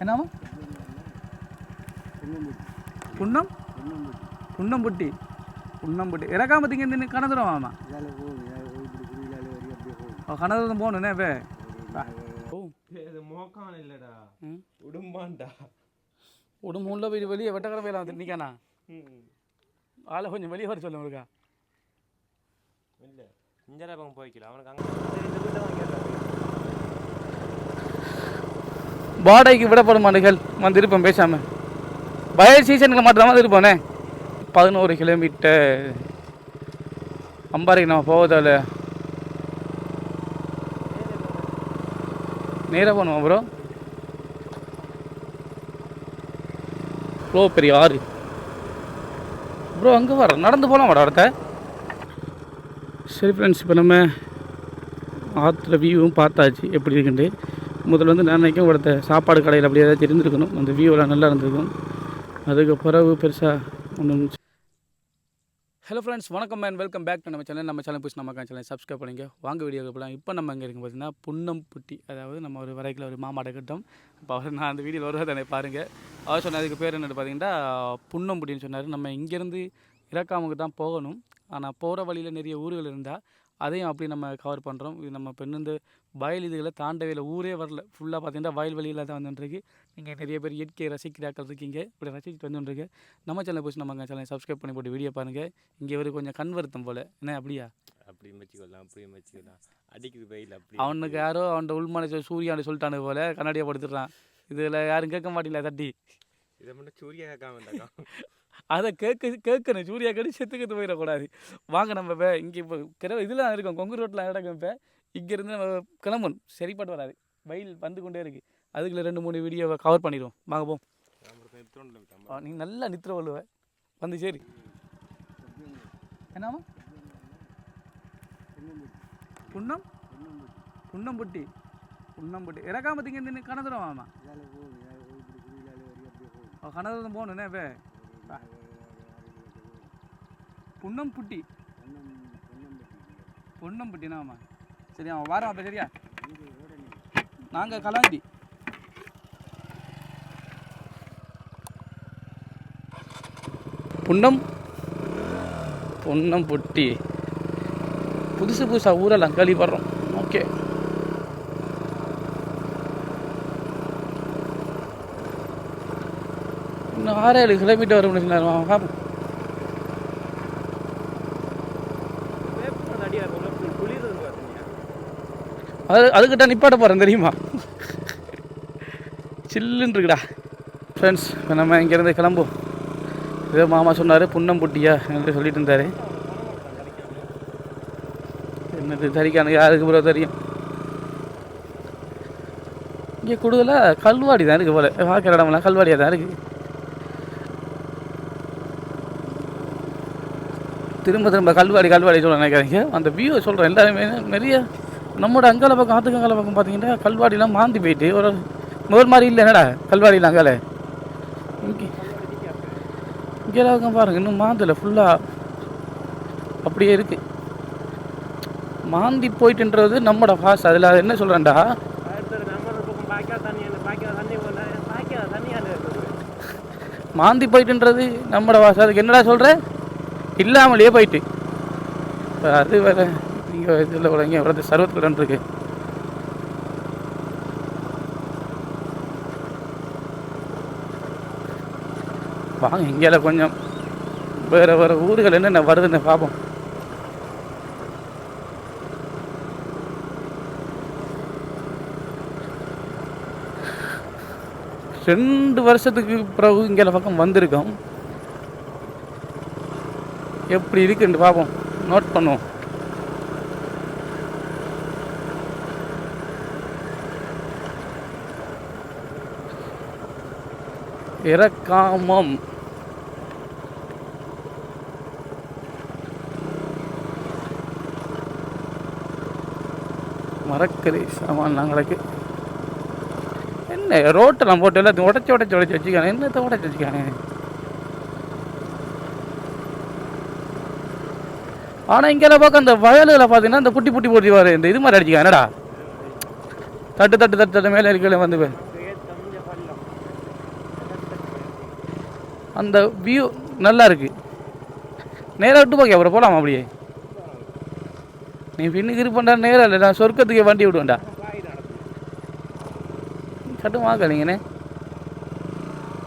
என்னம்மா? புன்னம் புன்னம்புட்டி புன்னம்புட்டி இறக்காம இங்கே நின்று கணதுரம் ஆமா? கணதுரம் போகணுண்ணே இப்போ மோக்கான் இல்லடா. உடும்பான்டா. உடம்புல போய் வெளியே வேலை வந்து நிற்கானா ஆளை கொஞ்சம் வெளியே வர சொல்ல இருக்கா இல்ல இஞ்சரா பக்கம் போய்க்கல அவனுக்கு அங்க சரி, இந்த வீட்டை வாங்கிடுறா வாடகைக்கு விடப்படும் ஆண்டுகள் வந்து இருப்போம் பேசாமல் வயல் சீசனுக்கு மட்டும் தான் இருப்போனே பதினோரு கிலோமீட்டர். அம்பாறைக்கு நம்ம போவதால. நேராக போகணுமா ப்ரோ ப்ரோ பெரிய ஆறு. ப்ரோ அங்கே வர நடந்து போகலாம் வட அடுத்த. சரி ஃப்ரெண்ட்ஸ் இப்போ நம்ம ஆற்றுல வியூவும் பார்த்தாச்சு. எப்படி இருக்குன்ட்டு. முதல்ல வந்து நான் நினைக்கும் சாப்பாடு கடையில் அப்படி ஏதாவது தெரிஞ்சிருக்கணும் அந்த வியூவெலாம் நல்லா இருந்திருக்கும் அதுக்கு பிறகு பெருசாக ஒன்று ஹலோ ஃப்ரெண்ட்ஸ் வணக்கம் அண்ட் வெல்கம் பேக் டு நம்ம சேனல் நம்ம சேனல் பிடிச்சி நம்ம சேனல் சப்ஸ்கிரைப் பண்ணிங்க வாங்க வீடியோ போகலாம் இப்போ நம்ம இங்கே இருக்கும் பார்த்தீங்கன்னா புன்னம்புட்டி அதாவது நம்ம ஒரு வரைக்கில் ஒரு மாமாட கட்டம். இப்போ அவர் நான் அந்த வீடியோவில் வருவது தானே பாருங்கள் அவர் சொன்னதுக்கு பேர் என்னென்னு பார்த்தீங்கன்னா புன்னம்புட்டின்னு சொன்னார். நம்ம இங்கேருந்து இறக்காமுக்கு தான் போகணும். ஆனால் போகிற வழியில் நிறைய ஊர்கள் இருந்தால் அதையும் அப்படி நம்ம கவர் பண்ணுறோம் இது நம்ம இப்போ இருந்து வயல் இதுகளை தாண்டவே இல்லை ஊரே வரல. ஃபுல்லாக பார்த்தீங்கன்னா வயல் வெளியில் தான் வந்துட்டுருக்கு. நீங்கள் நிறைய பேர் இயற்கையை ரசிக்கிறாக்கள் இருக்கீங்க. இப்படி ரசிச்சுட்டு வந்துட்டுருக்கு. நம்ம சேனல் போச்சு நம்ம சேனலை சப்ஸ்கிரைப் பண்ணி போட்டு வீடியோ பாருங்கள் இங்கே ஒரு கொஞ்சம் கண் வருத்தம் போல். என்ன அப்படியா? அப்படி வச்சுக்கலாம் அப்படி வச்சுக்கலாம். அடிக்குது வெயில் அப்படி அவனுக்கு யாரோ அவன் உள்மனச சூர்யான்னு சொல்லிட்டானு போல. கண்ணாடியை படுத்துடுறான். இதில் யாரும் கேட்க மாட்டீங்களா தட்டி? இதை மட்டும் சூர்யா கேட்காம அதை கேட்க கேட்கணும். சூர்யா கடி செத்துக்கிட்டு போயிடக்கூடாது. வாங்க நம்ம இப்போ இங்கே இப்போ கிர இதில் இருக்கோம். கொங்கு ரோட்டில் நடக்கும் இப்போ. இங்கேருந்து நம்ம கிளம்பணும் சரிப்பட்டு வராது. வயல் வந்து கொண்டே இருக்குது அதுக்குள்ளே ரெண்டு மூணு வீடியோவை கவர் பண்ணிடுவோம். வாங்க போம் நீ நல்லா நித்திர வள்ளுவ. வந்து சரி. என்னம்மா? புன்னம்? புன்னம்புட்டி. புன்னம்புட்டி. இறக்காம திங்க நின்று கணதுரம் ஆமா கணதுரம் போகணுண்ணே இப்போ புன்னம்புட்டி. பொன்னம்புட்டினா ஆமாம் சரி அவன் வரான் அப்போ சரியா? நாங்கள் கலாண்டி. புன்னம். பொட்டி. புதுசு புதுசாக ஊரெல்லாம் கழிப்படுறோம் ஓகே. இன்னும் ஆறு ஏழு கிலோமீட்டர் வரும் சொன்னார். அது அதுக்கிட்ட நிப்பாட்ட போகிறேன் தெரியுமா? சில்லுன்னு இருக்குடா ஃப்ரெண்ட்ஸ் இப்போ நம்ம இங்கேருந்து கிளம்புவோம். ஏதோ மாமா சொன்னார் புன்னம்புட்டியா என்று சொல்லிட்டு இருந்தார். என்னது தரிக்கானு யாருக்கு ப்ரோ தெரியும்? இங்கே கூடுதலாக கல்வாடி தான் இருக்குது போல. பார்க்குற இடம்லாம் கல்வாடியாக தான் இருக்குது திரும்ப திரும்ப கல்வாடி கல்வாடி சொல்ல நினைக்கிறீங்க அந்த வியூ சொல்கிறேன் எல்லாருமே நிறைய நம்மோட அங்கால பக்கம் ஆத்துக்கு அங்கால பக்கம் பார்த்தீங்கன்னா கல்வாடிலாம் மாந்தி போயிட்டு ஒரு முதல் மாதிரி இல்லை என்னடா கல்வாடிலாம் அங்கால இங்கே இங்கே பக்கம் பாருங்க இன்னும் மாந்தலை ஃபுல்லாக அப்படியே இருக்குது மாந்தி போயிட்டுன்றது நம்மளோட ஃபாஸ்ட் அதில் என்ன சொல்கிறேன்டா பாய்க்கா மாந்தி போயிட்டுன்றது நம்மளோட வாசம் அதுக்கு என்னடா சொல்கிற இல்லாமலேயே போயிட்டு. அது வேற. இங்கே இதில் இங்கே வரது சர்வத்துடன் இருக்கு வாங்க இங்கே கொஞ்சம் வேறு வேறு ஊர்கள் என்னென்ன வருதுன்னு பார்ப்போம் ரெண்டு வருஷத்துக்கு பிறகு இங்கே பக்கம் வந்திருக்கோம். எப்படி இருக்குன்னு பார்ப்போம் நோட் பண்ணுவோம். இறக்காமம். மரக்கறி சாமான் நாங்களுக்கு என்ன ரோட்டெல்லாம் போட்டு எல்லாத்தையும் உடச்சி உடச்சி உடச்சி வச்சுக்கானே என்னத்தை உடச்சி வச்சுக்கானே ஆனால் இங்கெல்லாம் பார்க்க அந்த வயலில் பார்த்தீங்கன்னா இந்த புட்டி புட்டி போட்டு வர இந்த இது மாதிரி அடிச்சுக்க என்னடா தட்டு தட்டு தட்டு தட்டு மேலே இருக்கல வந்து போய். கொஞ்சம் பள்ளம் அந்த வியூ நல்லா இருக்குது நேராக விட்டு போக்கே அப்புறம் போகலாமா அப்படியே? நீ பின்னுக்கு இருப்பண்டா நேராக இல்லை நான் சொர்க்கத்துக்கு வண்டி விடுவேன்டா. வாங்க வாங்கலீங்கண்ணே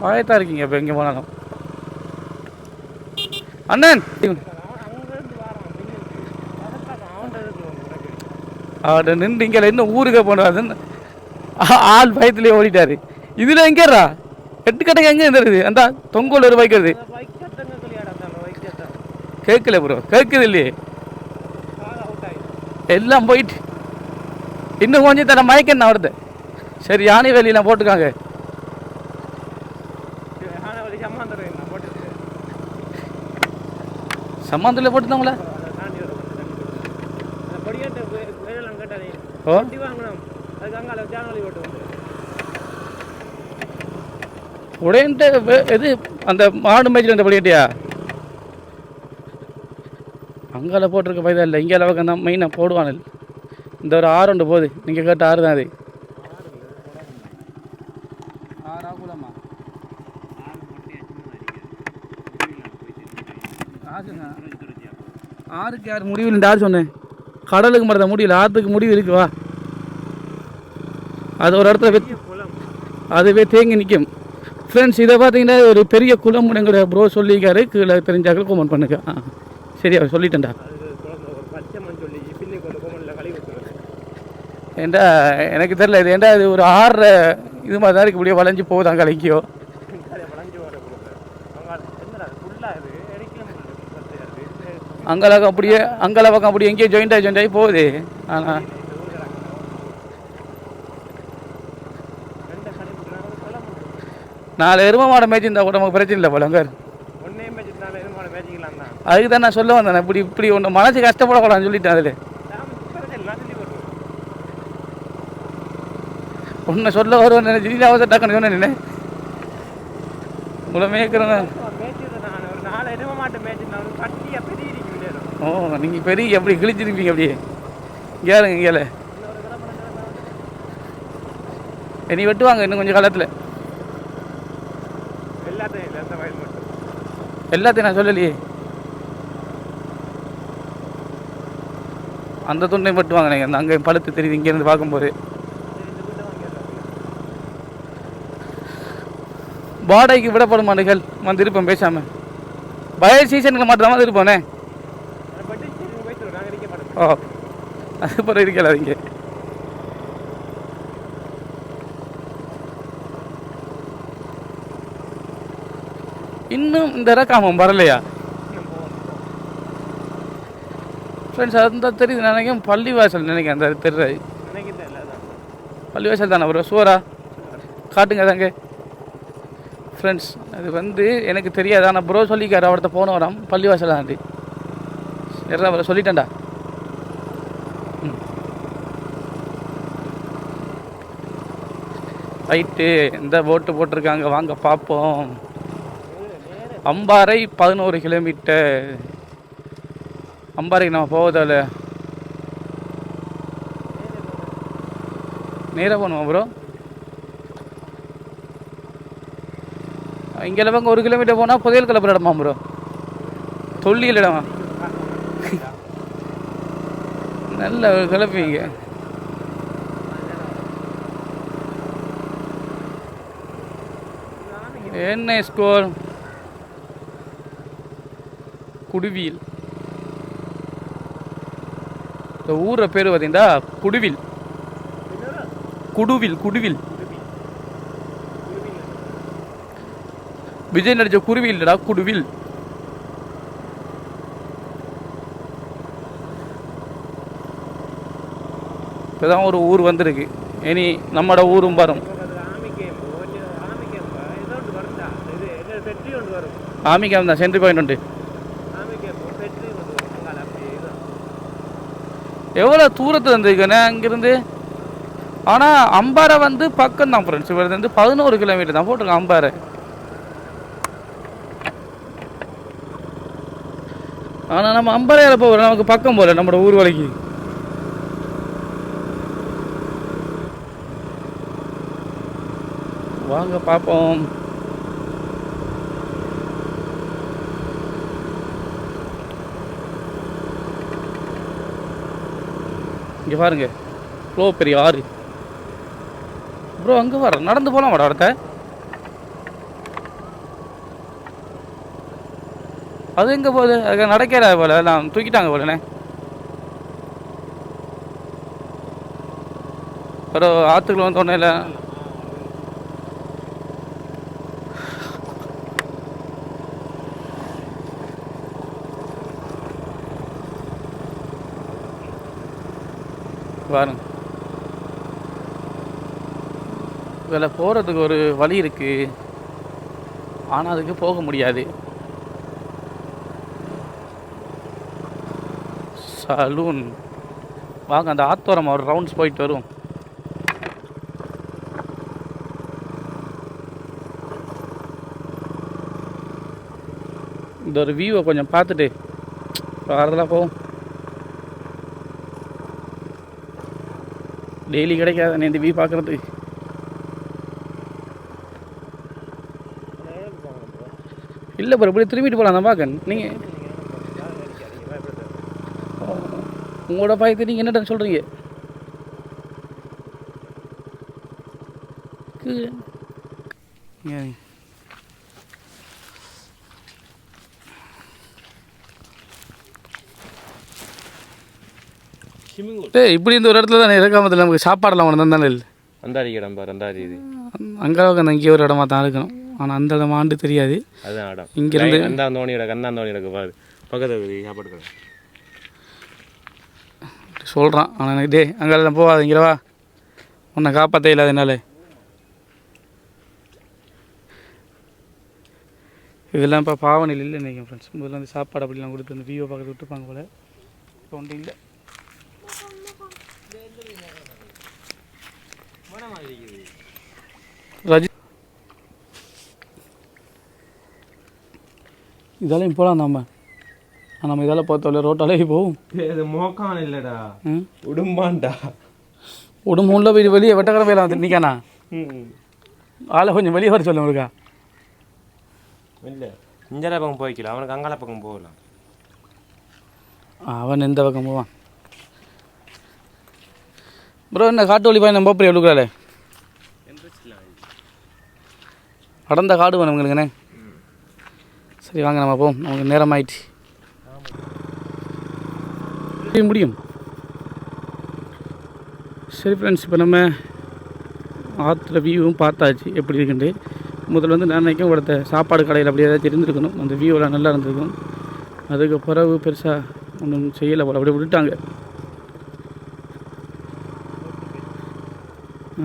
வாயத்தான் இருக்கீங்க இப்போ எங்கே போனாலும். அண்ணன்! அவட நின்று இங்கே இன்னும் ஊருக்கு போனாதுன்னு ஆள் பயத்துலேயே ஓடிட்டாரு. இதில் எங்கேறா? எட்டு கடைக்கு எங்கே இருந்துருது அந்த தொங்கோல் ஒரு வைக்கிறது. பைக் சத்தம் கேட்கல ப்ரோ கேட்குது இல்லையே? எல்லாம் போயிட்டு. இன்னும் கொஞ்சம் தர மயக்கம் என்ன வருது? சரி யானை வேலியெல்லாம் போட்டுக்காங்க. ஆனால் ஒரு சம்மாந்தரம் என்ன போட்டுருக்கு சம்மாந்தில் போட்டுதாங்களா அதை தாண்டி வர அந்த படியாட்ட வேலை கேட்டானே ஓ வண்டி வாங்கணும் அதுக்கு அங்கே ஜானவழி ஓட்டு வந்து உடையன்ட்டு இது அந்த மாடு மேய்ச்சல் அந்த படிக்கட்டியா அங்கால போட்டிருக்க பைதா இல்லை. இங்கே அளவுக்கு தான் மெயினாக போடுவானு. இந்த ஒரு ஆறு உண்டு போகுது. நீங்கள் கேட்ட ஆறு தான் அது. ஆறுக்கு யார் முடிவு இல்லை யார் சொன்னேன்? கடலுக்கு மட்டும் முடியல. ஆற்றுக்கு முடிவு இருக்கு வா. அது ஒரு இடத்துல வெத் குளம் அதுவே தேங்கி நிற்கும். ஃப்ரெண்ட்ஸ் இதை பார்த்தீங்கன்னா ஒரு பெரிய குளம் எங்களோட ப்ரோ சொல்லியிருக்காரு. கீழே தெரிஞ்சாக்கள் கமெண்ட் பண்ணுங்க. ஆ சரி அவர் சொல்லிட்டேன்டா. ஏண்டா எனக்கு தெரில இது ஏண்டா இது ஒரு ஆறரை இது மாதிரி தான் இருக்கு. இப்படியே வளைஞ்சு போகுது கலைக்கியோ அங்கலகம் அப்படியே அங்கெல்லாம் அப்படியே எங்கேயோ ஜாயிண்ட் ஆகி ஜாயிண்ட் ஆகி போகுது. ஆனால் ரெண்டு கடை விட்டுறாங்க குளம் நாலு எரும மாடை மேய்ச்சிருந்தா கூட நமக்கு பிரச்சனை இல்லை போல அங்கே ஒன்னே மேய்ச்சிருந்தாலும் எதுமான மேய்ச்சிக்கலாம் தான். அதுக்கு தான் நான் சொல்ல வந்தேன் இப்படி இப்படி ஒன்று மனசு கஷ்டப்படக்கூடாதுன்னு சொல்லிட்டேன் அதில். எல்லாம் சொல்லி வருவேன் நினைச்சு நீ அவசர டக்குன்னு சொன்னேன் உங்களை மேய்க்கிறேன் ஓ நீங்கள் பெரிய எப்படி கிழிச்சிருப்பீங்க அப்படியே. கேளுங்க கேளு இனி வெட்டுவாங்க இன்னும் கொஞ்சம் காலத்தில் எல்லாத்தையும் இல்லை அந்த வயல் மட்டும் எல்லாத்தையும் நான் சொல்லலையே. அந்த வெட்டுவாங்க நீங்கள் அந்த அங்கே பழுத்து தெரியுது இங்கேருந்து பார்க்கும்போது. வாடகைக்கு விடப்படும் மாடுகள் வந்து இருப்போம் பேசாமல் வயல் சீசனுக்கு மட்டும் தான் இருப்போனே மாட்டோம் ஓ. அது பிறகு இருக்கல இங்கே. இன்னும் இந்த ரக்காமம் வரலையா ஃப்ரெண்ட்ஸ் அந்த தெரியுது. நினைக்கிறேன் பள்ளிவாசல் நினைக்கிறேன் அந்த தெரு. பள்ளிவாசல் தானே ப்ரோ சுவரா? காட்டுங்க தாங்க ஃப்ரெண்ட்ஸ் அது வந்து எனக்கு தெரியாது. ஆனால் ப்ரோ சொல்லிக்காரு அவர்கிட்ட போன வரோம் பள்ளிவாசல் தாண்டி. சரி அவரை சொல்லிட்டேன்டா? ரைட்டு இந்த போட்டு போட்டிருக்காங்க. வாங்க பார்ப்போம் அம்பாறை பதினோரு கிலோமீட்டர். அம்பாறைக்கு நம்ம போவதில். நேராக போகணுமா ப்ரோ இங்கே பக்கம் ஒரு கிலோமீட்டர் போனால் புதையல் கிளப்புற இடமா ப்ரோ தொல்லியல் இடமா நல்ல ஒரு கிளப்பிங்க. என்ன ஸ்கோர் குடுவியில் இந்த ஊரை பேர் பார்த்தீங்கன்னா குடுவில் குடுவில் குடுவில் விஜய் நடிச்ச குருவி இல்லடா குடுவில் இப்போதான் ஒரு ஊர் வந்திருக்கு இனி நம்மட ஊரும் வரும் ஆமி வரும் ஆமிக்காம் தான் சென்ட்ரி பாயிண்ட் உண்டு ஆமி கேம்பு ஃபெட்ரி ஒன்று வரும் அங்கால அப்படியே இது எவ்வளோ தூரத்தில் இருந்துருக்கண்ணே அங்கேருந்து? ஆனால் அம்பாறை வந்து பக்கம் தான் ஃப்ரெண்ட்ஸ் இவர் வந்து பதினோரு கிலோமீட்டர் தான் போட்டிருக்கேன் அம்பாறை. ஆனால் நம்ம அம்பாறையில் போகிறோம் நமக்கு பக்கம் போகல நம்மளோட ஊர் வலைக்கு வாங்க பார்ப்போம் இங்கே பாருங்க. இவ்வளோ பெரிய ஆறு. ப்ரோ அங்கே வர நடந்து போகலாம் வாடா அடுத்த? அது எங்கே போகுது? அது நடக்கிற போல நான் தூக்கிட்டாங்க போலண்ணே. ஒரு ஆற்றுக்குள்ள வந்தோடனே இல்லை பாருங்க. இதில் போகிறதுக்கு ஒரு வழி இருக்குது ஆனால் அதுக்கு போக முடியாது. சலூன். வாங்க அந்த ஆத்தோரம் ஒரு ரவுண்ட்ஸ் போயிட்டு வரும் இந்த ஒரு வியூவை கொஞ்சம் பார்த்துட்டு வரதெல்லாம் போவோம்? டெய்லி கிடைக்காது இந்த வியூ பார்க்குறதுக்கு இல்லை ப்ரோ இப்படி திரும்பிட்டு போகலாம் நான் பார்க்க நீங்கள் உங்களோட பயத்தை நீங்கள் என்னட்ட சொல்கிறீங்க டேய் இப்படி இந்த ஒரு இடத்துல தான் இருக்காமத்தில் நமக்கு சாப்பாடெல்லாம் ஒன்று தானே இல்லை. அந்த அடிக்கடம் பாரு அந்த அடி இது அங்கே அந்த இங்கே ஒரு இடமா தான் இருக்கணும். ஆனால் அந்த இடம் ஆண்டு தெரியாது. அதுதான் இடம். இங்கிருந்து அந்த தோணியோட கண்ணா தோணியோட பாரு. பக்கத்தில் சாப்பாடு கடை. சொல்கிறான் ஆனால் எனக்கு டே அங்கெல்லாம் போகாத இங்கே வா. உன்னை காப்பாற்ற இல்லாத என்னால். இதெல்லாம் இப்போ பாவனையில் இல்லை நினைக்கிறேன் ஃப்ரெண்ட்ஸ் முதல்ல வந்து சாப்பாடு அப்படிலாம் கொடுத்து அந்த வியூவை பார்க்க விட்டுருப்பாங்க போல. இப்போ ஒன்றும் இல்லை. ரஜி இதெல்லாம் போகலாம் நம்ம நம்ம இதெல்லாம் பார்த்தோம்ல ரோட்டாலே போகும் இது மோக்கான் இல்லடா. உடும்பான்டா. உடம்பு உள்ள போய் வெளியே வெட்டக்கரை வேலை வந்து நிற்கானா ஆளை கொஞ்சம் வெளியே வர சொல்ல இருக்கா இல்லை இஞ்சர பக்கம் போய்க்கல அவனுக்கு அங்கால பக்கம் போகலாம். அவன் எந்த பக்கம் போவான். ப்ரோ என்ன காட்டு வழி பையன் நம்ம போய் எடுக்கிறாளே அடர்ந்த காடு வேணும் சரி வாங்க நம்ம போவோம். நமக்கு நேரம் ஆயிடுச்சு முடியும். சரி ஃப்ரெண்ட்ஸ் இப்போ நம்ம ஆற்றுல வியூவும் பார்த்தாச்சு. எப்படி இருக்குன்ட்டு. முதல்ல வந்து நான் நினைக்கிறேன் சாப்பாடு கடையில் அப்படி ஏதாச்சும் இருந்திருக்கணும் அந்த வியூவெல்லாம் நல்லா இருந்திருக்கும். அதுக்கு பிறகு பெருசாக ஒன்றும் செய்யலை போல. அப்படியே விட்டுட்டாங்க.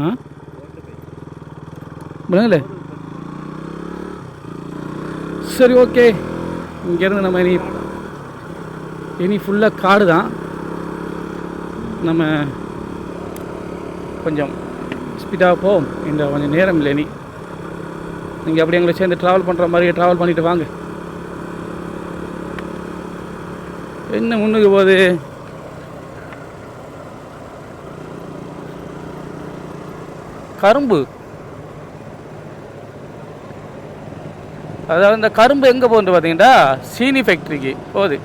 ஆ? விடுங்களே சரி ஓகே. இங்கேருந்து நம்ம இனி இனி ஃபுல்லாக காடு தான். நம்ம கொஞ்சம் ஸ்பீடாக போவோம் இந்த கொஞ்சம் நேரம் இல்லை இனி. நீங்கள் அப்படி எங்களை சேர்ந்து ட்ராவல் பண்ணுற மாதிரி ட்ராவல் பண்ணிட்டு வாங்க. என்ன முன்னுக்கு போகுது? கரும்பு. அதாவது இந்த கரும்பு எங்கே போகுது பார்த்தீங்கன்னா சீனி ஃபேக்ட்ரிக்கு போகுது.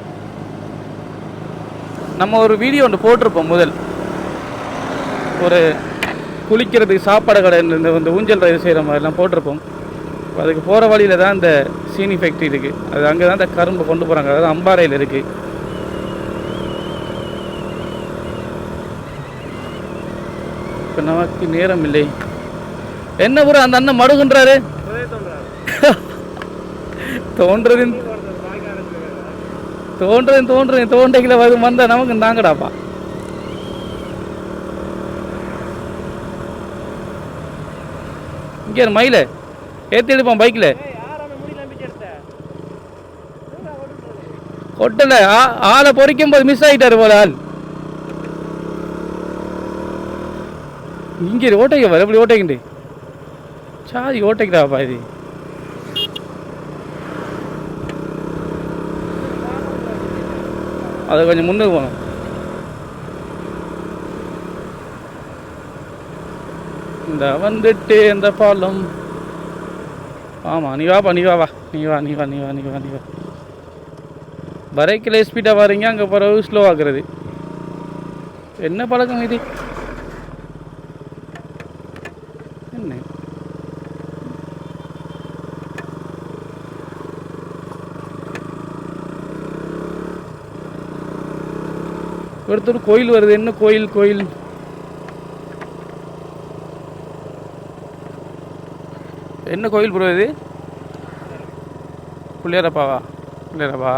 நம்ம ஒரு வீடியோ ஒன்று போட்டிருப்போம் முதல். ஒரு குளிக்கிறதுக்கு சாப்பாடு கடை இந்த இந்த- ஊஞ்சல் ரயில் செய்கிற மாதிரிலாம் போட்டிருப்போம். அதுக்கு போகிற வழியில் தான் இந்த சீனி ஃபேக்ட்ரி இருக்குது அது அங்கே தான் இந்த கரும்பு கொண்டு போகிறாங்க அதாவது அம்பாறையில் இருக்குது இப்போ நமக்கு நேரம் இல்லை. என்ன ஊர் அந்த அண்ணன் மடுகுன்றாரு? தோன்றது தோன்றது தோன்றதின் தோண்டைகளை வந்து வந்தா நமக்கு நாங்கடாப்பா இங்கே மயில. ஏற்றி எடுப்பான் பைக்கில் ஒட்டல ஆ- ஆளை பொறிக்கும் போது மிஸ் ஆகிட்டாரு போல ஆள். இங்கே ஓட்டைக்கு வர எப்படி ஓட்டைக்குண்டு? சாதி ஓட்டைக்குடாப்பா இது. அதை கொஞ்சம் முன்னுக்கு போகணும். இந்த வந்துட்டு இந்த பாலம். ஆமாம் நீ வாப்பா நீ வா நீ வா நீ வா நீ வா நீ வா நீ வா. பரைக்கில் ஸ்பீடாக வரீங்க அங்கே பிறகு ஸ்லோ ஆகுறது என்ன பழக்கம் இது என்ன ஒருத்தர் கோயில் வருது என்ன கோயில் கோயில்? என்ன கோயில் ப்ரோ இது? பிள்ளையாரப்பாவா? பிள்ளையாரப்பா.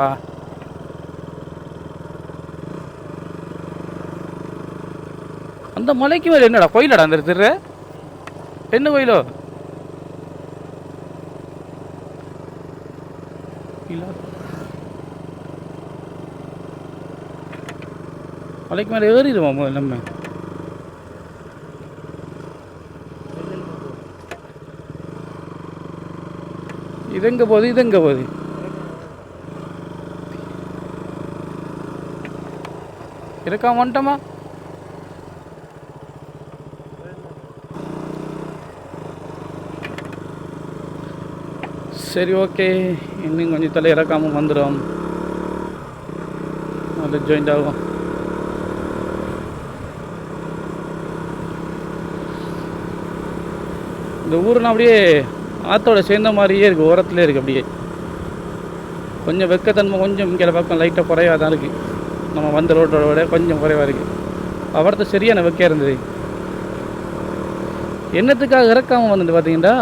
அந்த மலைக்கு மேலே என்னடா கோயிலடா அந்த திரு என்ன கோயிலோ இல்ல மலைக்கு மேலே ஏறிடுவோம் முதல்ல நம்ம? இது போகுது இது போகுது இருக்கா வந்துட்டோமா? சரி ஓகே. இன்னும் கொஞ்சம் தலை இறக்காமல் வந்துடும் அது ஜாயிண்ட் ஆகும் இந்த ஊர்னா அப்படியே ஆற்றோட சேர்ந்த மாதிரியே இருக்குது ஓரத்துலேயே இருக்குது அப்படியே. கொஞ்சம் வெக்கத்தன்மை கொஞ்சம் இங்கே பக்கம் லைட்டாக குறைவாக தான் இருக்குது நம்ம வந்த ரோட்டோட விட கொஞ்சம் குறைவாக இருக்குது அவரது சரியான வெக்க இருந்தது. என்னத்துக்காக இறக்காமல் வந்தது பார்த்தீங்கன்னா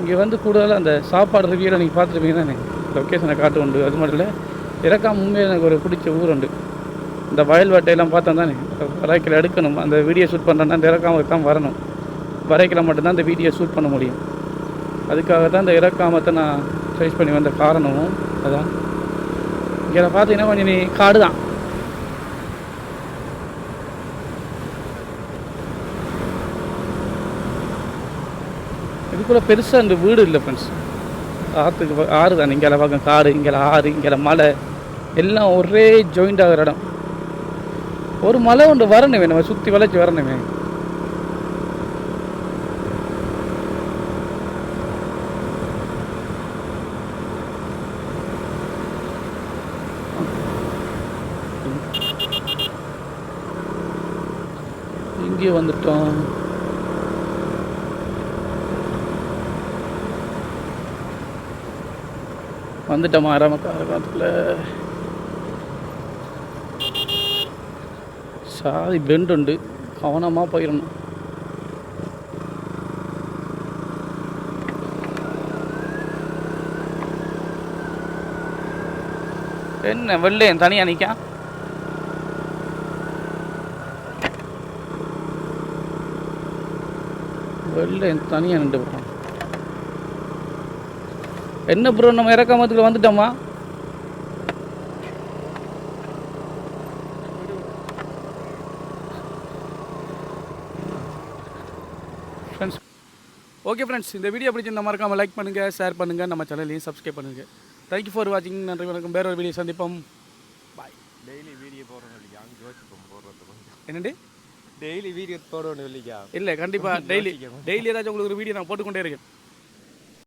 இங்கே வந்து கூடுதலாக அந்த சாப்பாடு ரிவியூவில் நீங்கள் பார்த்துருப்பீங்க தானே லொக்கேஷனை காட்டு உண்டு அது மட்டும் இல்லை இறக்காம உண்மையாக எனக்கு ஒரு பிடிச்ச ஊர் உண்டு. இந்த வயல் வேட்டையெல்லாம் பார்த்தோம் தானே. வரைக்கில் எடுக்கணும் அந்த வீடியோ ஷூட் பண்ணுறேன்னா அந்த இறக்காமல் தான் வரணும். வரைக்கில் மட்டும்தான் அந்த வீடியோ ஷூட் பண்ண முடியும். அதுக்காக தான் இந்த இறக்காமத்தை நான் சைஸ் பண்ணி வந்த காரணமும் அதான். இங்கே பார்த்தீங்கன்னா கொஞ்சம் நீ காடு தான். இதுக்குள்ளே பெருசாக இந்த வீடு இல்லை ஃப்ரெண்ட்ஸ் ஆற்றுக்கு ஆறு தான் இங்கே பக்கம் காடு இங்கே ஆறு இங்கே மலை. எல்லாம் ஒரே ஜாயிண்ட் ஆகிற இடம். ஒரு மலை ஒன்று வரணுமே நம்ம சுற்றி வளைச்சி வரணுமே. இங்கே வந்துட்டோம். வந்துட்டோம் ஆறாம காலத்தில். சாதி பெண்ட் உண்டு. கவனமாக போயிடணும் என்ன வெள்ளையன் தனியாக நிற்கான் வெள்ளையன் தனியாக நின்று போகிறான் என்ன ப்ரோ நம்ம இறக்காமத்துக்கு வந்துட்டோமா? ஃப்ரெண்ட்ஸ் ஓகே ஃப்ரெண்ட்ஸ் இந்த வீடியோ பிடிச்சிருந்த மறக்காமல் லைக் பண்ணுங்கள் ஷேர் பண்ணுங்கள் நம்ம சேனலையும் சப்ஸ்கிரைப் பண்ணுங்கள் தேங்க்யூ ஃபார் வாட்சிங் நன்றி வணக்கம். வேற ஒரு வீடியோ சந்திப்போம். பாய் டெய்லி வீடியோ போடுறோம் இல்லையா டெய்லி வீடியோ போடணும் இல்லையா இல்லை கண்டிப்பாக டெய்லி டெய்லி ஏதாச்சும் உங்களுக்கு ஒரு வீடியோ நான் போட்டுக்கொண்டே இருக்கேன்.